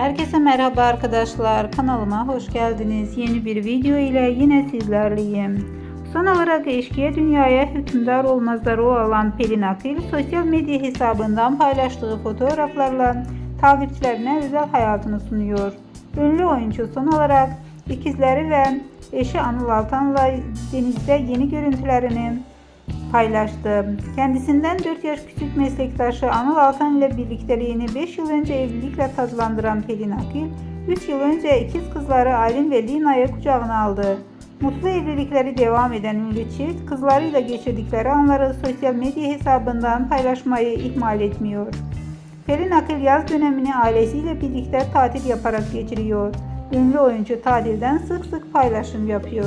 Herkese merhaba arkadaşlar. Kanalıma hoş geldiniz. Yeni bir video ile yine sizlerleyim. Son olarak eşkıya dünyaya hükümdar olmazları olan Pelin Akil sosyal medya hesabından paylaştığı fotoğraflarla takipçilerine özel hayatını sunuyor. Ünlü oyuncu son olarak ikizleri ve eşi Anıl Altan'la denizde yeni görüntülerini paylaştı. Kendisinden 4 yaş küçük meslektaşı Anıl Altan ile birlikteliğini 5 yıl önce evlilikle tazlandıran Pelin Akil, 3 yıl önce ikiz kızları Aylin ve Lina'yı kucağına aldı. Mutlu evlilikleri devam eden ünlü çift, kızlarıyla geçirdikleri anları sosyal medya hesabından paylaşmayı ihmal etmiyor. Pelin Akil yaz dönemini ailesiyle birlikte tatil yaparak geçiriyor. Ünlü oyuncu tatilden sık sık paylaşım yapıyor.